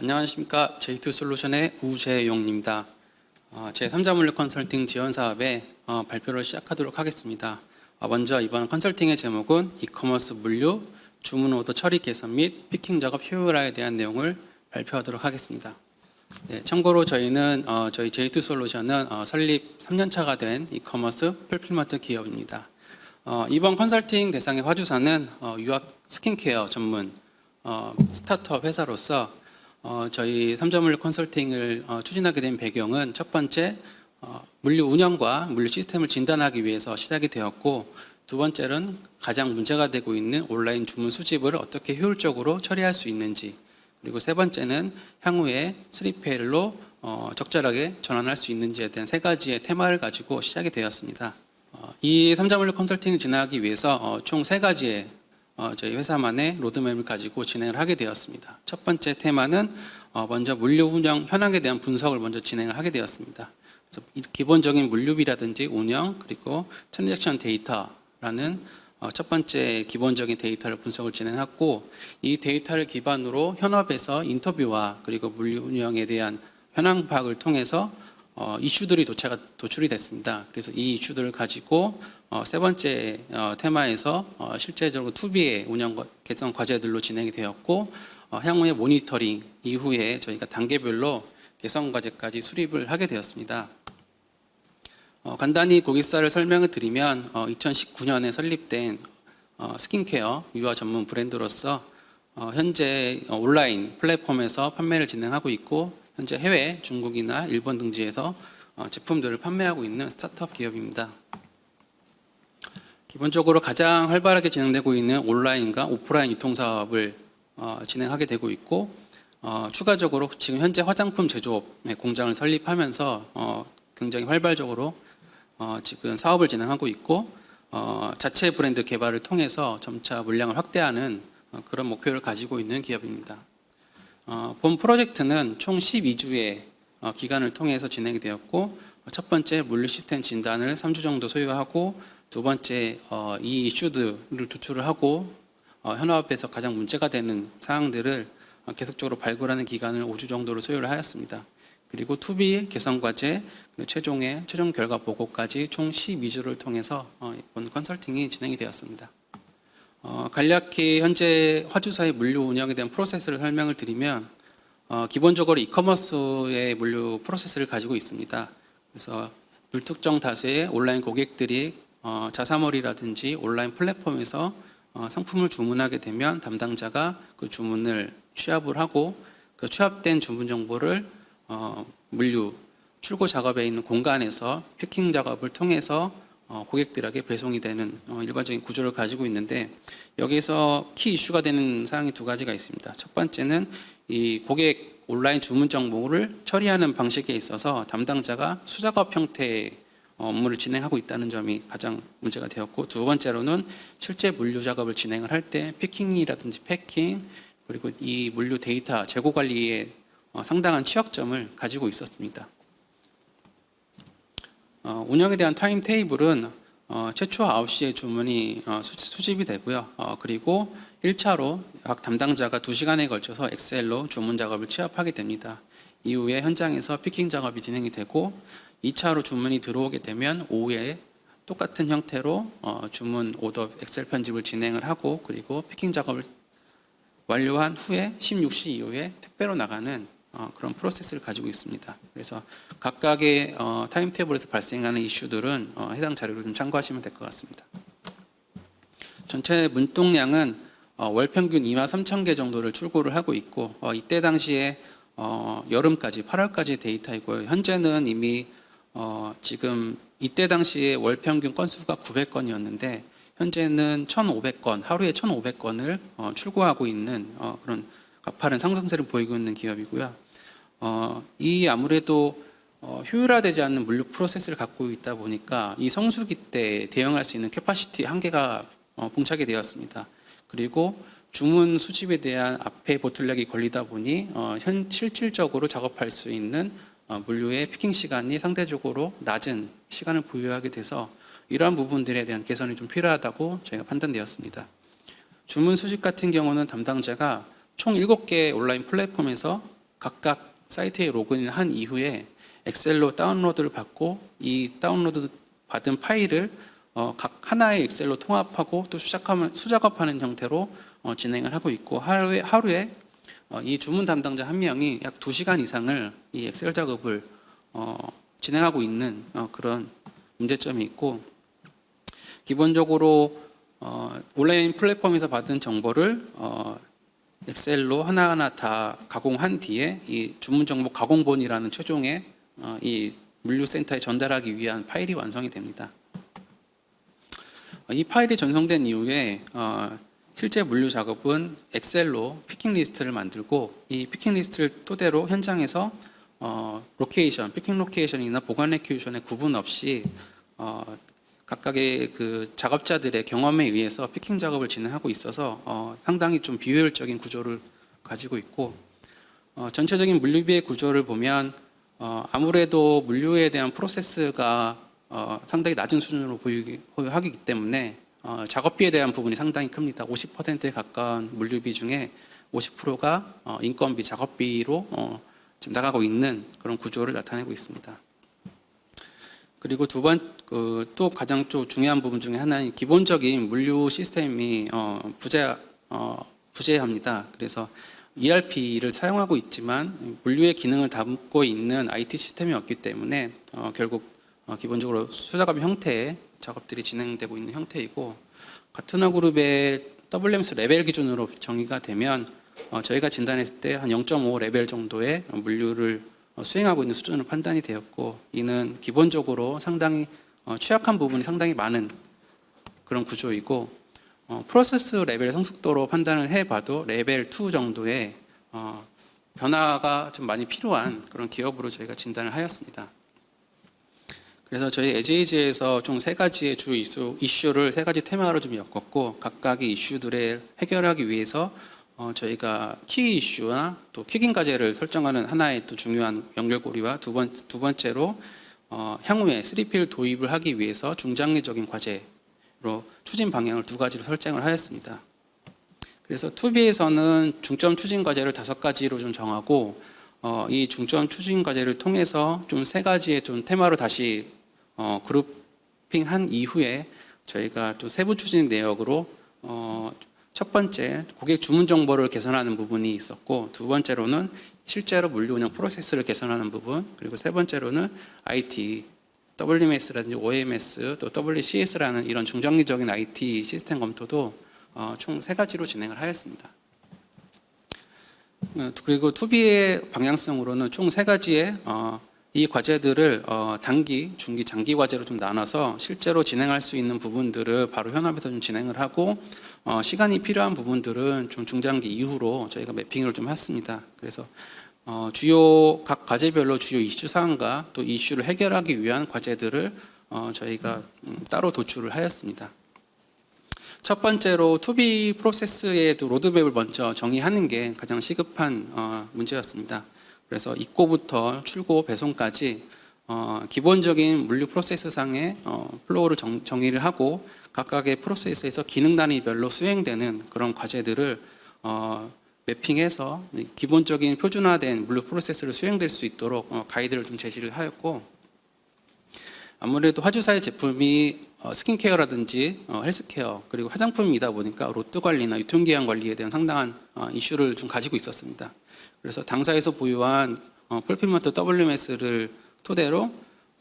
안녕하십니까 J2 솔루션의 우재용입니다. 어, 제 3자 물류 컨설팅 지원 사업의 어, 발표를 시작하도록 하겠습니다. 어, 먼저 이번 컨설팅의 제목은 이커머스 물류 주문 오더 처리 개선 및 피킹 작업 효율화에 대한 내용을 발표하도록 하겠습니다. 네, 참고로 저희는 어, 저희 J2 솔루션은 어, 설립 3년 차가 된 이커머스 풀필먼트 기업입니다. 어, 이번 컨설팅 대상의 화주사는 어, 유학 스킨케어 전문 어, 스타트업 회사로서 어, 저희 삼자물류 컨설팅을 어, 추진하게 된 배경은 첫 번째 어, 물류 운영과 물류 시스템을 진단하기 위해서 시작이 되었고 두 번째는 가장 문제가 되고 있는 온라인 주문 수집을 어떻게 효율적으로 처리할 수 있는지 그리고 세 번째는 향후에 3PL로 어, 적절하게 전환할 수 있는지에 대한 세 가지의 테마를 가지고 시작이 되었습니다. 어, 이 삼자물류 컨설팅을 진행하기 위해서 어, 총세 가지의 어, 저희 회사만의 로드맵을 가지고 진행을 하게 되었습니다. 첫 번째 테마는 어, 먼저 물류 운영 현황에 대한 분석을 먼저 진행을 하게 되었습니다. 기본적인 물류비라든지 운영 그리고 트랜잭션 데이터라는 어, 첫 번째 기본적인 데이터를 분석을 진행했고 이 데이터를 기반으로 현업에서 인터뷰와 그리고 물류 운영에 대한 현황 파악을 통해서 어, 이슈들이 도착, 도출이 됐습니다. 그래서 이 이슈들을 가지고 어, 세 번째 어, 테마에서 어, 실제적으로 투비의 운영 과- 개선 과제들로 진행이 되었고 어, 향후의 모니터링 이후에 저희가 단계별로 개선 과제까지 수립을 하게 되었습니다. 어, 간단히 고객사를 설명을 드리면 어, 2019년에 설립된 어, 스킨케어 유아 전문 브랜드로서 어, 현재 어, 온라인 플랫폼에서 판매를 진행하고 있고 현재 해외 중국이나 일본 등지에서 어, 제품들을 판매하고 있는 스타트업 기업입니다. 기본적으로 가장 활발하게 진행되고 있는 온라인과 오프라인 유통 사업을 어, 진행하게 되고 있고 어, 추가적으로 지금 현재 화장품 제조업의 공장을 설립하면서 어, 굉장히 활발적으로 어, 지금 사업을 진행하고 있고 어, 자체 브랜드 개발을 통해서 점차 물량을 확대하는 어, 그런 목표를 가지고 있는 기업입니다. 어, 본 프로젝트는 총 12주의 어, 기간을 통해서 진행이 되었고 어, 첫 번째 물류 시스템 진단을 3주 정도 소요하고 두 번째 어, 이 이슈들을 도출을 하고 어, 현업에서 가장 문제가 되는 사항들을 어, 계속적으로 발굴하는 기간을 5주 정도로 소요를 하였습니다. 그리고 투비 개선 과제, 최종의 최종 결과 보고까지 총 12주를 통해서 어, 이번 컨설팅이 진행이 되었습니다. 어, 간략히 현재 화주사의 물류 운영에 대한 프로세스를 설명을 드리면 어, 기본적으로 이커머스의 물류 프로세스를 가지고 있습니다. 그래서 불특정 다수의 온라인 고객들이 어, 자사몰이라든지 온라인 플랫폼에서 어, 상품을 주문하게 되면 담당자가 그 주문을 취합을 하고 그 취합된 주문 정보를 어, 물류 출고 작업에 있는 공간에서 패킹 작업을 통해서 어, 고객들에게 배송이 되는 어, 일반적인 구조를 가지고 있는데 여기서 키 이슈가 되는 사항이 두 가지가 있습니다. 첫 번째는 이 고객 온라인 주문 정보를 처리하는 방식에 있어서 담당자가 수작업 형태의 업무를 진행하고 있다는 점이 가장 문제가 되었고 두 번째로는 실제 물류 작업을 진행을 할 때 피킹이라든지 패킹 그리고 이 물류 데이터 재고 관리에 어, 상당한 취약점을 가지고 있었습니다. 어, 운영에 대한 타임 테이블은 어, 최초 9시에 주문이 어, 수, 수집이 되고요. 어, 그리고 1차로 각 담당자가 2시간에 걸쳐서 엑셀로 주문 작업을 취합하게 됩니다. 이후에 현장에서 피킹 작업이 진행이 되고 2차로 주문이 들어오게 되면 오후에 똑같은 형태로 어, 주문 오더 엑셀 편집을 진행을 하고 그리고 피킹 작업을 완료한 후에 16시 이후에 택배로 나가는 어, 그런 프로세스를 가지고 있습니다. 그래서 각각의 어, 타임 테이블에서 발생하는 이슈들은 어, 해당 자료를 좀 참고하시면 될 것 같습니다. 전체 문동량은 어, 월 평균 2만 3천 개 정도를 출고를 하고 있고 어, 이때 당시에 어, 여름까지 8월까지 데이터이고요. 현재는 이미 어, 지금 이때 당시에 월 평균 건수가 900건이었는데 현재는 1,500건 하루에 1,500건을 어, 출고하고 있는 어, 그런 가파른 상승세를 보이고 있는 기업이고요. 어, 이 아무래도 어, 효율화되지 않는 물류 프로세스를 갖고 있다 보니까 이 성수기 때 대응할 수 있는 캐파시티 한계가 어, 봉착이 되었습니다. 그리고 주문 수집에 대한 앞에 보틀렉이 걸리다 보니 어, 현 실질적으로 작업할 수 있는 어, 물류의 피킹 시간이 상대적으로 낮은 시간을 보유하게 돼서 이러한 부분들에 대한 개선이 좀 필요하다고 저희가 판단되었습니다. 주문 수집 같은 경우는 담당자가 총 7개 온라인 플랫폼에서 각각 사이트에 로그인을 한 이후에 엑셀로 다운로드를 받고 이 다운로드 받은 파일을 어, 각 하나의 엑셀로 통합하고 또 수작하면, 수작업하는 형태로 어, 진행을 하고 있고 하루에 하루에 어, 이 주문 담당자 한 명이 약 2시간 이상을 이 엑셀 작업을 어, 진행하고 있는 어, 그런 문제점이 있고 기본적으로 어, 온라인 플랫폼에서 받은 정보를 어, 엑셀로 하나하나 다 가공한 뒤에 이 주문 정보 가공본이라는 최종의 어, 이 물류센터에 전달하기 위한 파일이 완성이 됩니다. 어, 이 파일이 전송된 이후에 어, 실제 물류 작업은 엑셀로 피킹 리스트를 만들고 이 피킹 리스트를 토대로 현장에서 어, 로케이션, 피킹 로케이션이나 보관 로케이션의 구분 없이 어, 각각의 그 작업자들의 경험에 의해서 피킹 작업을 진행하고 있어서 어, 상당히 좀 비효율적인 구조를 가지고 있고 어, 전체적인 물류비의 구조를 보면 어, 아무래도 물류에 대한 프로세스가 어, 상당히 낮은 수준으로 보이기 하기 때문에 어, 작업비에 대한 부분이 상당히 큽니다. 50%에 가까운 물류비 중에 50%가 어, 인건비, 작업비로 어, 지금 나가고 있는 그런 구조를 나타내고 있습니다. 그리고 두 번, 그, 또 가장 좀 중요한 부분 중에 하나는 기본적인 물류 시스템이 어, 부재, 어, 부재합니다. 그래서 ERP를 사용하고 있지만 물류의 기능을 담고 있는 IT 시스템이 없기 때문에 어, 결국 어, 기본적으로 수작업 형태의 작업들이 진행되고 있는 형태이고 같은 그룹의 WMS 레벨 기준으로 정의가 되면 어, 저희가 진단했을 때 한 0.5 레벨 정도의 물류를 어, 수행하고 있는 수준으로 판단이 되었고 이는 기본적으로 상당히 어, 취약한 부분이 상당히 많은 그런 구조이고 어, 프로세스 레벨 성숙도로 판단을 해봐도 레벨 2 정도의 어, 변화가 좀 많이 필요한 그런 기업으로 저희가 진단을 하였습니다. 그래서 저희 에제이지에서 총 세 가지의 주 이슈, 이슈를 세 가지 테마로 좀 엮었고 각각의 이슈들을 해결하기 위해서 어, 저희가 키 이슈나 또 킥인 과제를 설정하는 하나의 또 중요한 연결고리와 두, 번, 두 번째로 어, 향후에 3P를 도입을 하기 위해서 중장기적인 과제로 추진 방향을 두 가지로 설정을 하였습니다. 그래서 2B에서는 중점 추진 과제를 다섯 가지로 좀 정하고 어, 이 중점 추진 과제를 통해서 좀 세 가지의 좀 테마로 다시 어, 그룹핑한 이후에 저희가 또 세부 추진 내역으로 어, 첫 번째 고객 주문 정보를 개선하는 부분이 있었고 두 번째로는 실제로 물류 운영 프로세스를 개선하는 부분 그리고 세 번째로는 IT WMS라든지 OMS 또 WCS라는 이런 중장기적인 IT 시스템 검토도 어, 총 세 가지로 진행을 하였습니다. 어, 그리고 투비의 방향성으로는 총 세 가지의 어, 이 과제들을 어, 단기, 중기, 장기 과제로 좀 나눠서 실제로 진행할 수 있는 부분들을 바로 현업에서 좀 진행을 하고 어, 시간이 필요한 부분들은 좀 중장기 이후로 저희가 매핑을 좀 했습니다. 그래서 어, 주요 각 과제별로 주요 이슈 사항과 또 이슈를 해결하기 위한 과제들을 어, 저희가 음, 따로 도출을 하였습니다. 첫 번째로 투비 프로세스의 또 로드맵을 먼저 정의하는 게 가장 시급한 어, 문제였습니다. 그래서 입고부터 출고, 배송까지 어, 기본적인 물류 프로세스상의 어, 플로우를 정, 정의를 하고 각각의 프로세스에서 기능 단위별로 수행되는 그런 과제들을 어, 매핑해서 기본적인 표준화된 물류 프로세스를 수행될 수 있도록 어, 가이드를 좀 제시를 하였고 아무래도 화주사의 제품이 어, 스킨케어라든지 어, 헬스케어 그리고 화장품이다 보니까 로또 관리나 유통기한 관리에 대한 상당한 어, 이슈를 좀 가지고 있었습니다. 그래서 당사에서 보유한 어, 풀필먼트 WMS를 토대로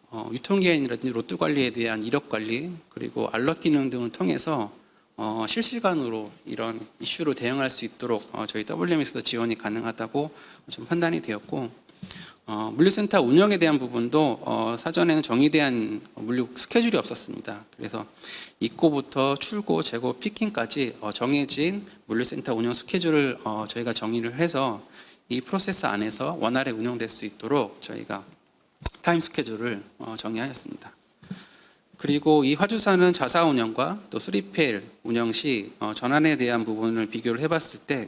어, 유통기한이라든지 로또 관리에 대한 이력 관리 그리고 알럿 기능 등을 통해서 어, 실시간으로 이런 이슈로 대응할 수 있도록 어, 저희 WMS도 지원이 가능하다고 좀 판단이 되었고 어, 물류센터 운영에 대한 부분도 어, 사전에는 정의된 물류 스케줄이 없었습니다. 그래서 입고부터 출고, 재고, 피킹까지 어, 정해진 물류센터 운영 스케줄을 어, 저희가 정의를 해서 이 프로세스 안에서 원활히 운영될 수 있도록 저희가 타임 스케줄을 어, 정의하였습니다. 그리고 이 화주사는 자사 운영과 또 3PL 운영 시 어, 전환에 대한 부분을 비교를 해봤을 때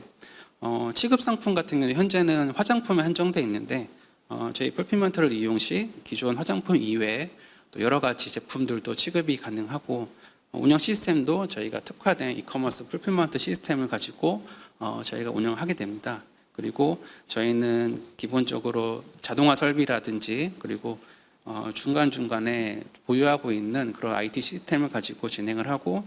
어, 취급 상품 같은 경우는 현재는 화장품에 한정돼 있는데 어, 저희 풀피먼트를 이용 시 기존 화장품 이외에 또 여러 가지 제품들도 취급이 가능하고 어, 운영 시스템도 저희가 특화된 이커머스 풀피먼트 시스템을 가지고 어, 저희가 운영하게 됩니다. 그리고 저희는 기본적으로 자동화 설비라든지 그리고 어, 중간 중간에 보유하고 있는 그런 IT 시스템을 가지고 진행을 하고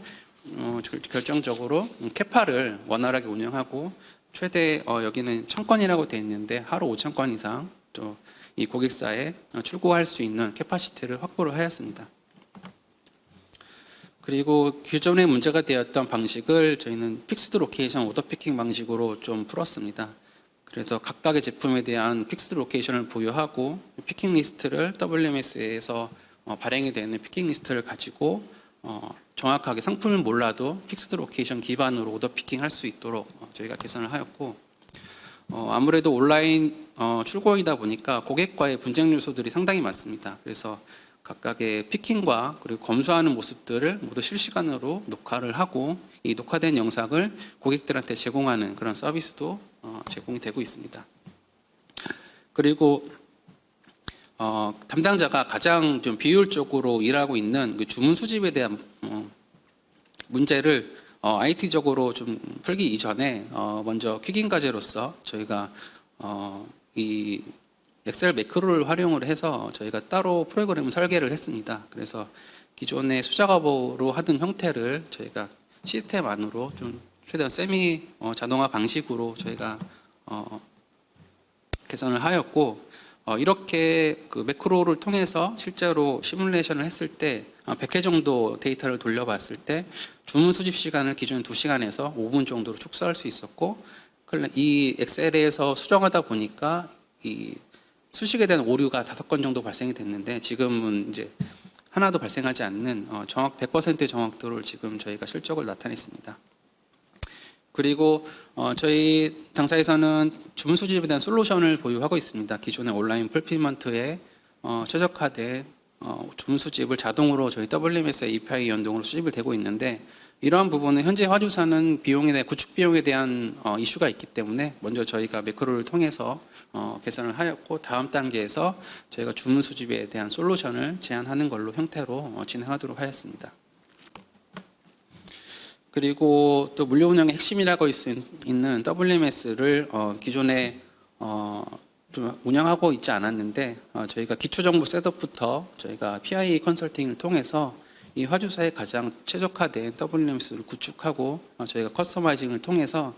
어, 결- 결정적으로 캐파를 원활하게 운영하고 최대 어, 여기는 천 건이라고 되어 있는데 하루 5천 건 이상 또 이 고객사에 어, 출고할 수 있는 캐파시티를 확보를 하였습니다. 그리고 기존에 문제가 되었던 방식을 저희는 픽스드 로케이션 오더 피킹 방식으로 좀 풀었습니다. 그래서 각각의 제품에 대한 픽스드 로케이션을 부여하고 피킹 리스트를 WMS에서 어, 발행이 되는 피킹 리스트를 가지고 어, 정확하게 상품을 몰라도 픽스드 로케이션 기반으로 오더 피킹 할수 있도록 어, 저희가 개선을 하였고 어, 아무래도 온라인 어, 출고이다 보니까 고객과의 분쟁 요소들이 상당히 많습니다. 그래서 각각의 피킹과 그리고 검수하는 모습들을 모두 실시간으로 녹화를 하고 이 녹화된 영상을 고객들한테 제공하는 그런 서비스도 어, 제공이 되고 있습니다. 그리고 어, 담당자가 가장 좀 비효율적으로 일하고 있는 그 주문 수집에 대한 어, 문제를 어, IT적으로 좀 풀기 이전에 어, 먼저 퀵인 과제로서 저희가 어, 이 엑셀 매크로를 활용을 해서 저희가 따로 프로그램을 설계를 했습니다. 그래서 기존의 수작업으로 하던 형태를 저희가 시스템 안으로 좀 최대한 세미 어, 자동화 방식으로 저희가 어, 개선을 하였고 어, 이렇게 그 매크로를 통해서 실제로 시뮬레이션을 했을 때 아, 100회 정도 데이터를 돌려봤을 때 주문 수집 시간을 기존 2시간에서 5분 정도로 축소할 수 있었고 이 엑셀에서 수정하다 보니까 이 수식에 대한 오류가 다섯 건 정도 발생이 됐는데 지금은 이제 하나도 발생하지 않는 어, 정확 100%의 정확도를 지금 저희가 실적을 나타냈습니다. 그리고 어, 저희 당사에서는 주문 수집에 대한 솔루션을 보유하고 있습니다. 기존의 온라인 풀필먼트에 어, 최적화된 어, 주문 수집을 자동으로 저희 WMS API 연동으로 수집을 되고 있는데 이러한 부분은 현재 화주사는 비용에 대한 구축 비용에 대한 어, 이슈가 있기 때문에 먼저 저희가 매크로를 통해서 어, 개선을 하였고 다음 단계에서 저희가 주문 수집에 대한 솔루션을 제안하는 걸로 형태로 어, 진행하도록 하였습니다. 그리고 또 물류 운영의 핵심이라고 있- 있는 WMS를 어, 기존에 어, 좀 운영하고 있지 않았는데 어, 저희가 기초 정보 셋업부터 저희가 PI 컨설팅을 통해서 이 화주사에 가장 최적화된 WMS를 구축하고 어, 저희가 커스터마이징을 통해서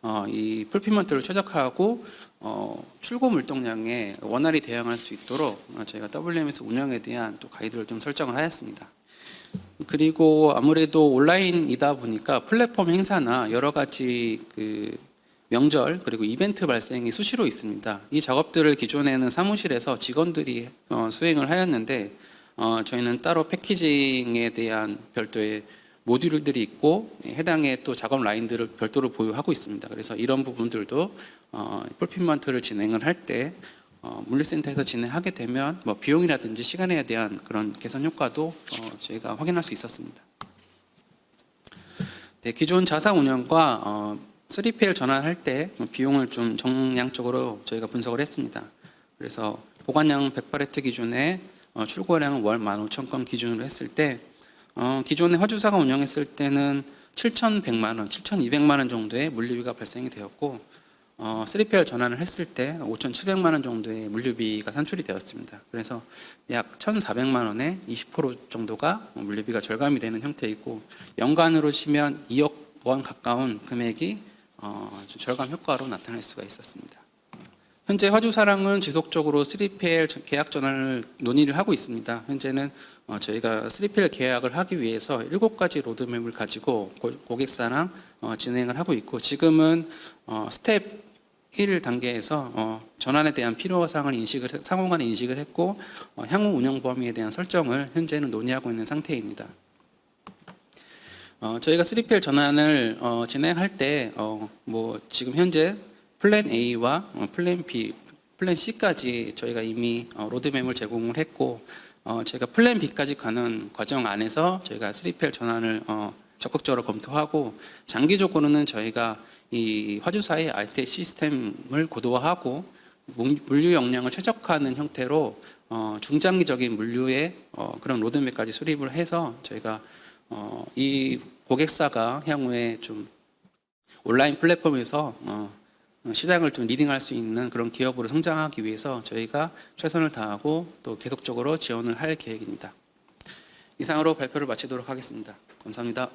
어, 이 풀피먼트를 최적화하고 어, 출고 물동량에 원활히 대응할 수 있도록 어, 저희가 WMS 운영에 대한 또 가이드를 좀 설정을 하였습니다. 그리고 아무래도 온라인이다 보니까 플랫폼 행사나 여러 가지 그 명절 그리고 이벤트 발생이 수시로 있습니다. 이 작업들을 기존에는 사무실에서 직원들이 어, 수행을 하였는데 어, 저희는 따로 패키징에 대한 별도의 모듈들이 있고 예, 해당의 또 작업 라인들을 별도로 보유하고 있습니다. 그래서 이런 부분들도 어, 풀피먼트를 진행을 할때 어, 물류센터에서 진행하게 되면 뭐 비용이라든지 시간에 대한 그런 개선 효과도 어, 저희가 확인할 수 있었습니다. 네, 기존 자사 운영과 어, 3PL 전환할 때 비용을 좀 정량적으로 저희가 분석을 했습니다. 그래서 보관량 100바레트 기준에 어, 출고량은 월 15,000건 기준으로 했을 때 어, 기존의 화주사가 운영했을 때는 7,100만 원, 7,200만 원 정도의 물류비가 발생이 되었고 어, 3PL 전환을 했을 때 5,700만 원 정도의 물류비가 산출이 되었습니다. 그래서 약 1,400만 원의 20% 정도가 물류비가 절감이 되는 형태이고 연간으로 치면 2억 원 가까운 금액이 어, 좀 절감 효과로 나타날 수가 있었습니다. 현재 화주사랑은 지속적으로 3PL 계약 전환을 논의를 하고 있습니다. 현재는 어, 저희가 3PL 계약을 하기 위해서 7가지 로드맵을 가지고 고- 고객사랑 어, 진행을 하고 있고 지금은 어, 스텝 1 단계에서 어, 전환에 대한 필요 사항을 인식을 해- 상호간에 인식을 했고 어, 향후 운영 범위에 대한 설정을 현재는 논의하고 있는 상태입니다. 어, 저희가 3PL 전환을 어, 진행할 때 어, 뭐 지금 현재 플랜 A와 어, 플랜 B, 플랜 C까지 저희가 이미 어, 로드맵을 제공을 했고 어, 제가 플랜 B까지 가는 과정 안에서 저희가 3PL 전환을 어, 적극적으로 검토하고 장기적으로는 저희가 이 화주사의 IT 시스템을 고도화하고 물- 물류 역량을 최적화하는 형태로 어, 중장기적인 물류의 어, 그런 로드맵까지 수립을 해서 저희가 어, 이 고객사가 향후에 좀 온라인 플랫폼에서 어, 어, 시장을 좀 리딩할 수 있는 그런 기업으로 성장하기 위해서 저희가 최선을 다하고 또 계속적으로 지원을 할 계획입니다. 이상으로 발표를 마치도록 하겠습니다. 감사합니다.